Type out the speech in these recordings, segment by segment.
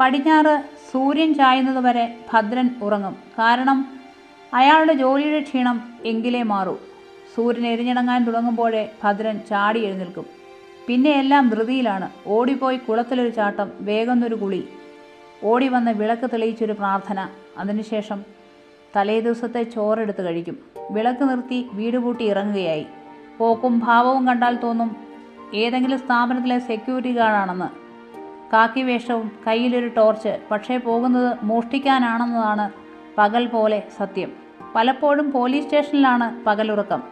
പടിഞ്ഞാറ് സൂര്യൻ ചായുന്നതുവരെ ഭദ്രൻ ഉറങ്ങും. കാരണം അയാളുടെ ജോലിയുടെ ക്ഷീണം എങ്കിലേ മാറൂ. സൂര്യൻ എരിഞ്ഞിടങ്ങാൻ തുടങ്ങുമ്പോഴേ ഭദ്രൻ ചാടി എഴുന്നേൽക്കും. പിന്നെ എല്ലാം ധൃതിയിലാണ്. ഓടിപ്പോയി കുളത്തിലൊരു ചാട്ടം വേഗന്നൊരു കുളി. ഓടി വന്ന് വിളക്ക് തെളിയിച്ചൊരു പ്രാർത്ഥന. അതിനുശേഷം തലേ ദിവസത്തെ ചോറെടുത്ത് കഴിക്കും. വിളക്ക് നിർത്തി വീട് പൂട്ടി ഇറങ്ങുകയായി. പോക്കും ഭാവവും കണ്ടാൽ തോന്നും ഏതെങ്കിലും സ്ഥാപനത്തിലെ സെക്യൂരിറ്റി ഗാർഡാണെന്ന് കാക്കി വേഷവും കയ്യിലൊരു ടോർച്ച് പക്ഷേ പോകുന്നത് മോഷ്ടിക്കാനാണെന്നതാണ് പകൽ പോലെ സത്യം. പലപ്പോഴും പോലീസ് സ്റ്റേഷനിലാണ് പകലുറക്കം.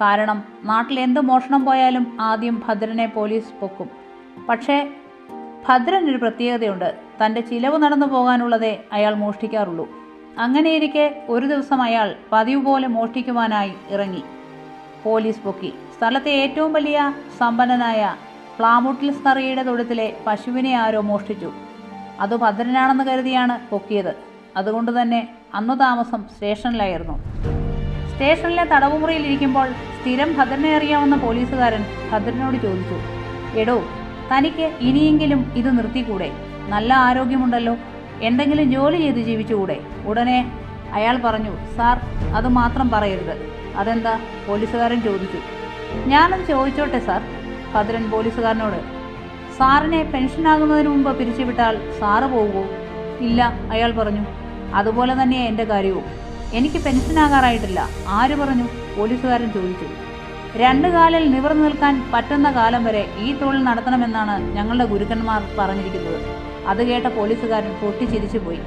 കാരണം നാട്ടിൽ എന്ത് മോഷണം പോയാലും ആദ്യം ഭദ്രനെ പോലീസ് പൊക്കും. പക്ഷേ ഭദ്രനൊരു പ്രത്യേകതയുണ്ട്. തന്റെ ചിലവ് നടന്നു പോകാനുള്ളതേ അയാൾ മോഷ്ടിക്കാറുള്ളൂ. അങ്ങനെയിരിക്കെ ഒരു ദിവസം അയാൾ പതിവ് പോലെ മോഷ്ടിക്കുവാനായി ഇറങ്ങി. പോലീസ് പൊക്കി. സ്ഥലത്തെ ഏറ്റവും വലിയ സമ്പന്നനായ പ്ലാമുട്ടിൽ സ്തറിയുടെ തൊഴുത്തിലെ പശുവിനെ ആരോ മോഷ്ടിച്ചു. അത് ഭദ്രനാണെന്ന് കരുതിയാണ് പൊക്കിയത്. അതുകൊണ്ട് തന്നെ അന്നു താമസം സ്റ്റേഷനിലായിരുന്നു. സ്റ്റേഷനിലെ തടവുമുറിയിലിരിക്കുമ്പോൾ സ്ഥിരം ഭദ്രനെ അറിയാവുന്ന പോലീസുകാരൻ ഭദ്രനോട് ചോദിച്ചു എടോ തനിക്ക് ഇനിയെങ്കിലും ഇത് നിർത്തിക്കൂടെ? നല്ല ആരോഗ്യമുണ്ടല്ലോ. എന്തെങ്കിലും ജോലി ചെയ്ത് ജീവിച്ചുകൂടെ? ഉടനെ അയാൾ പറഞ്ഞു സാർ അത് മാത്രം പറയരുത്. അതെന്താ? പോലീസുകാരൻ ചോദിച്ചു. ഞാനത് ചോദിച്ചോട്ടെ സാർ. ഭദ്രൻ പോലീസുകാരനോട് സാറിനെ പെൻഷനാകുന്നതിന് മുമ്പ് പിരിച്ചുവിട്ടാൽ സാറ് പോകുമോ ഇല്ല അയാൾ പറഞ്ഞു. അതുപോലെ തന്നെയാ എന്റെ കാര്യവും. എനിക്ക് പെൻഷനാകാറായിട്ടില്ല ആര് പറഞ്ഞു? പോലീസുകാരൻ ചോദിച്ചു. രണ്ട് കാലിൽ നിവർന്നു നിൽക്കാൻ പറ്റുന്ന കാലം വരെ ഈ തൊഴിൽ നടത്തണമെന്നാണ് ഞങ്ങളുടെ ഗുരുക്കന്മാർ പറഞ്ഞിരിക്കുന്നത്. അത് കേട്ട പോലീസുകാരൻ പൊട്ടിച്ചിരിച്ചു പോയി.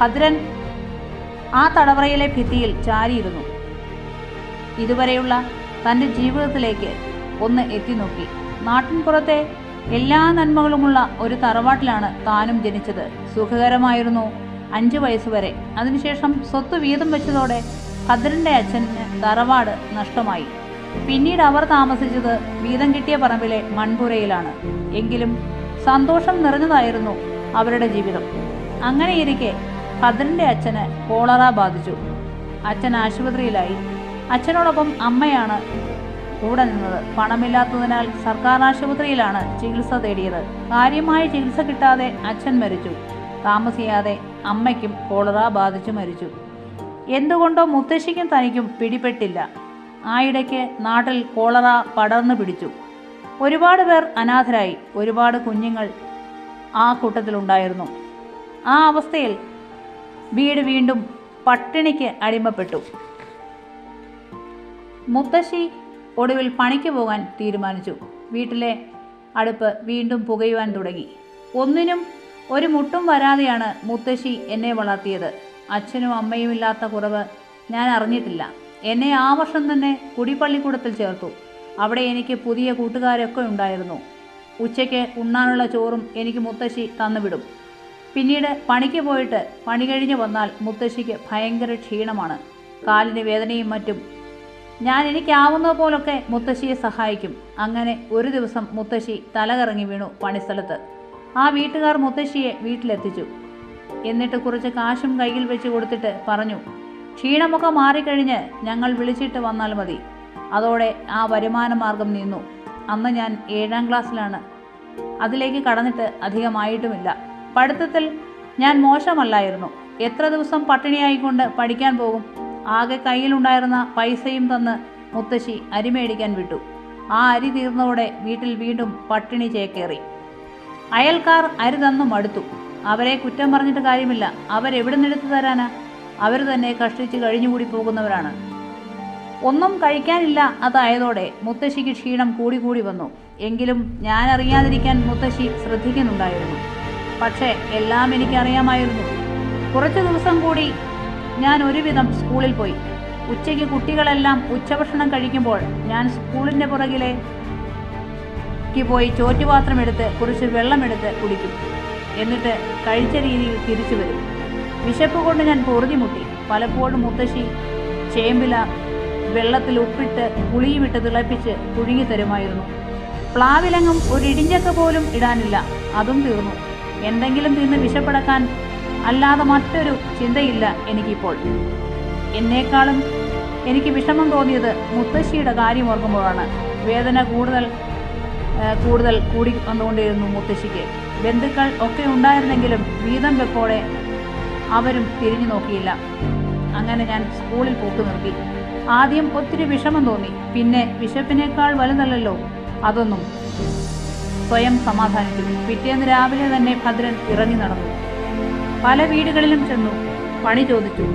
ഭദ്രൻ ആ തടവറയിലെ ഭിത്തിയിൽ ചാരിയിരുന്നു. ഇതുവരെയുള്ള തന്റെ ജീവിതത്തിലേക്ക് ഒന്ന് എത്തി നോക്കി. നാട്ടിൻപുറത്തെ എല്ലാ നന്മകളുമുള്ള ഒരു തറവാട്ടിലാണ് താനും ജനിച്ചത്. സുഖകരമായിരുന്നു അഞ്ചു വയസ്സുവരെ. അതിനുശേഷം സ്വത്ത് വീതം വെച്ചതോടെ ഭദ്രന്റെ അച്ഛന് തറവാട് നഷ്ടമായി. പിന്നീട് അവർ താമസിച്ചത് വീതം കിട്ടിയ പറമ്പിലെ മൺപുരയിലാണ്. എങ്കിലും സന്തോഷം നിറഞ്ഞതായിരുന്നു അവരുടെ ജീവിതം. അങ്ങനെയിരിക്കെ ഭദ്രന്റെ അച്ഛന് കോളറ ബാധിച്ചു. അച്ഛൻ ആശുപത്രിയിലായി. അച്ഛനോടൊപ്പം അമ്മയാണ് കൂടെ നിന്നത്. പണമില്ലാത്തതിനാൽ സർക്കാർ ആശുപത്രിയിലാണ് ചികിത്സ തേടിയത്. കാര്യമായ ചികിത്സ കിട്ടാതെ അച്ഛൻ മരിച്ചു. താമസിയാതെ അമ്മയ്ക്കും കോളറ ബാധിച്ചു മരിച്ചു. എന്തുകൊണ്ടോ മുത്തശ്ശിക്കും തനിക്കും പിടിപെട്ടില്ല. ആയിടയ്ക്ക് നാട്ടിൽ കോളറ പടർന്നു പിടിച്ചു. ഒരുപാട് പേർ അനാഥരായി. ഒരുപാട് കുഞ്ഞുങ്ങൾ ആ കൂട്ടത്തിലുണ്ടായിരുന്നു ആ അവസ്ഥയിൽ വീട് വീണ്ടും പട്ടിണിക്ക് അടിമപ്പെട്ടു. മുത്തശ്ശി ഒടുവിൽ പണിക്ക് പോകാൻ തീരുമാനിച്ചു. വീട്ടിലെ അടുപ്പ് വീണ്ടും പുകയുവാൻ തുടങ്ങി. ഒന്നിനും ഒരു മുട്ടും വരാതെയാണ് മുത്തശ്ശി എന്നെ വളർത്തിയത്. അച്ഛനും അമ്മയും ഇല്ലാത്ത കുറവ് ഞാൻ അറിഞ്ഞിട്ടില്ല. എന്നെ ആ വർഷം തന്നെ കുടിപ്പള്ളിക്കൂടത്തിൽ ചേർത്തു. അവിടെ എനിക്ക് പുതിയ കൂട്ടുകാരൊക്കെ ഉണ്ടായിരുന്നു. ഉച്ചയ്ക്ക് ഉണ്ണാനുള്ള ചോറും എനിക്ക് മുത്തശ്ശി തന്നുവിടും. പിന്നീട് പണിക്ക് പോയിട്ട് പണി കഴിഞ്ഞ് വന്നാൽ മുത്തശ്ശിക്ക് ഭയങ്കര ക്ഷീണമാണ്. കാലിന് വേദനയും മറ്റും ഞാൻ എനിക്കാവുന്ന പോലൊക്കെ മുത്തശ്ശിയെ സഹായിക്കും. അങ്ങനെ ഒരു ദിവസം മുത്തശ്ശി തലകറങ്ങി വീണു പണിസ്ഥലത്ത്. ആ വീട്ടുകാർ മുത്തശ്ശിയെ വീട്ടിലെത്തിച്ചു. എന്നിട്ട് കുറച്ച് കാശും കയ്യിൽ വെച്ച് കൊടുത്തിട്ട് പറഞ്ഞു ക്ഷീണമൊക്കെ മാറിക്കഴിഞ്ഞ് ഞങ്ങൾ വിളിച്ചിട്ട് വന്നാൽ മതി. അതോടെ ആ വരുമാന മാർഗം നിന്നു. അന്ന് ഞാൻ ഏഴാം ക്ലാസ്സിലാണ്. അതിലേക്ക് കടന്നിട്ട് അധികമായിട്ടുമില്ല. പഠിത്തത്തിൽ ഞാൻ മോശമല്ലായിരുന്നു. എത്ര ദിവസം പട്ടിണിയായിക്കൊണ്ട് പഠിക്കാൻ പോകും? ആകെ കയ്യിലുണ്ടായിരുന്ന പൈസയും തന്ന് മുത്തശ്ശി അരി മേടിക്കാൻ വിട്ടു. ആ അരി തീർന്നതോടെ വീട്ടിൽ വീണ്ടും പട്ടിണി ചേക്കേറി. അയൽക്കാർ അരി തന്നു മടുത്തു. അവരെ കുറ്റം പറഞ്ഞിട്ട് കാര്യമില്ല. അവരെവിടെ നിന്നെടുത്തു തരാനാ? അവർ തന്നെ കഷ്ടിച്ച് കഴിഞ്ഞുകൂടി പോകുന്നവരാണ്. ഒന്നും കഴിക്കാനില്ല അതായതോടെ മുത്തശ്ശിക്ക് ക്ഷീണം കൂടി കൂടി വന്നു. എങ്കിലും ഞാൻ അറിയാതിരിക്കാൻ മുത്തശ്ശി ശ്രദ്ധിക്കുന്നുണ്ടായിരുന്നു. പക്ഷേ എല്ലാം എനിക്കറിയാമായിരുന്നു. കുറച്ച് ദിവസം കൂടി ഞാൻ ഒരുവിധം സ്കൂളിൽ പോയി. ഉച്ചയ്ക്ക് കുട്ടികളെല്ലാം ഉച്ചഭക്ഷണം കഴിക്കുമ്പോൾ ഞാൻ സ്കൂളിന്റെ പുറകിലെ പോയി ചോറ്റുപാത്രം എടുത്ത് കുറച്ച് വെള്ളമെടുത്ത് കുടിക്കും. എന്നിട്ട് കഴിച്ച രീതിയിൽ തിരിച്ചു വരും. വിശപ്പ് കൊണ്ട് ഞാൻ പൊറുതിമുട്ടി പലപ്പോഴും മുത്തശ്ശി ചേമ്പില വെള്ളത്തിൽ ഉപ്പിട്ട് പുളിയുമിട്ട് തിളപ്പിച്ച് പുഴുങ്ങി തരുമായിരുന്നു. പ്ലാവിലങ്ങും ഒരു ഇടിഞ്ഞക്ക പോലും ഇടാനില്ല. അതും തീർന്നു. എന്തെങ്കിലും തിന്ന് വിശപ്പടക്കാൻ അല്ലാതെ മറ്റൊരു ചിന്തയില്ല എനിക്കിപ്പോൾ. എന്നേക്കാളും എനിക്ക് വിഷമം തോന്നിയത് മുത്തശ്ശിയുടെ കാര്യം ഓർക്കുമ്പോഴാണ്. വേദന കൂടുതൽ കൂടുതൽ കൂടി വന്നുകൊണ്ടിരുന്നു മുത്തശ്ശിക്ക്. ബന്ധുക്കൾ ഒക്കെ ഉണ്ടായിരുന്നെങ്കിലും വീതം വെപ്പോടെ അവരും തിരിഞ്ഞു നോക്കിയില്ല. അങ്ങനെ ഞാൻ സ്കൂളിൽ പോക്ക് നിർത്തി. ആദ്യം ഒത്തിരി വിഷമം തോന്നി. പിന്നെ വിശപ്പിനേക്കാൾ വലുതല്ലല്ലോ. അതൊന്നും സ്വയം സമാധാനിച്ചു. പിറ്റേന്ന് രാവിലെ തന്നെ ഭദ്രൻ ഇറങ്ങി നടന്നു. പല വീടുകളിലും ചെന്നു പണി ചോദിച്ചു.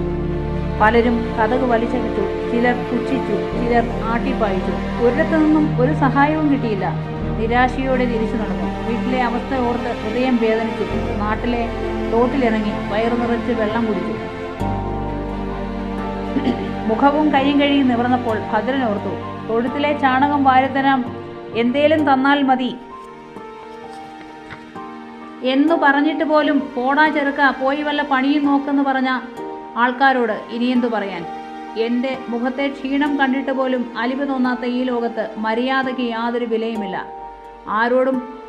പലരും കഥക് വലിച്ചകിച്ചു ചിലർ പുച്ഛിച്ചു ചിലർ ആട്ടിപ്പായിച്ചു. ഒരിടത്തു നിന്നും ഒരു സഹായവും കിട്ടിയില്ല. നിരാശയോടെ തിരിച്ചു നടന്നു. വീട്ടിലെ അവസ്ഥ ഓർത്ത് ഹൃദയം വേദനിച്ചു. നാട്ടിലെ തോട്ടിലിറങ്ങി വയറു നിറച്ച് വെള്ളം കുടിച്ചു. മുഖവും കൈയും കഴിയും നിവർന്നപ്പോൾ ഭദ്രൻ ഓർത്തു തൊഴുത്തിലെ ചാണകം വാരിത്തരാം. എന്തേലും തന്നാൽ മതി. എന്നു പറഞ്ഞിട്ട് പോലും പോടാ ചെറുക്ക പോയി വല്ല പണിയും നോക്കെന്ന് പറഞ്ഞ ആൾക്കാരോട് ഇനിയെന്തു പറയാൻ? എന്റെ മുഖത്തെ ക്ഷീണം കണ്ടിട്ട് പോലും അലിവ് തോന്നാത്ത ഈ ലോകത്ത് മര്യാദയ്ക്ക് യാതൊരു വിലയുമില്ല. ആരോടും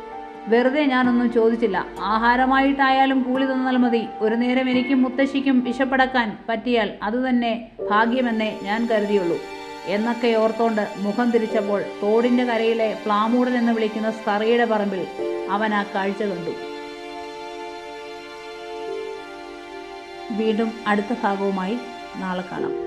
വെറുതെ ഞാനൊന്നും ചോദിച്ചില്ല. ആഹാരമായിട്ടായാലും കൂലി തന്നാൽ മതി. ഒരു നേരം എനിക്കും മുത്തശ്ശിക്കും വിശപ്പടക്കാൻ പറ്റിയാൽ അതുതന്നെ ഭാഗ്യമെന്നേ ഞാൻ കരുതിയുള്ളൂ. എന്നൊക്കെ ഓർത്തോണ്ട് മുഖം തിരിച്ചപ്പോൾ തോടിന്റെ കരയിലെ പ്ലാമൂടൻ എന്ന് വിളിക്കുന്ന സ്കറിയുടെ പറമ്പിൽ അവൻ ആ കാഴ്ച കണ്ടു. വീണ്ടും അടുത്ത ഭാഗവുമായി നാളെ കാണാം.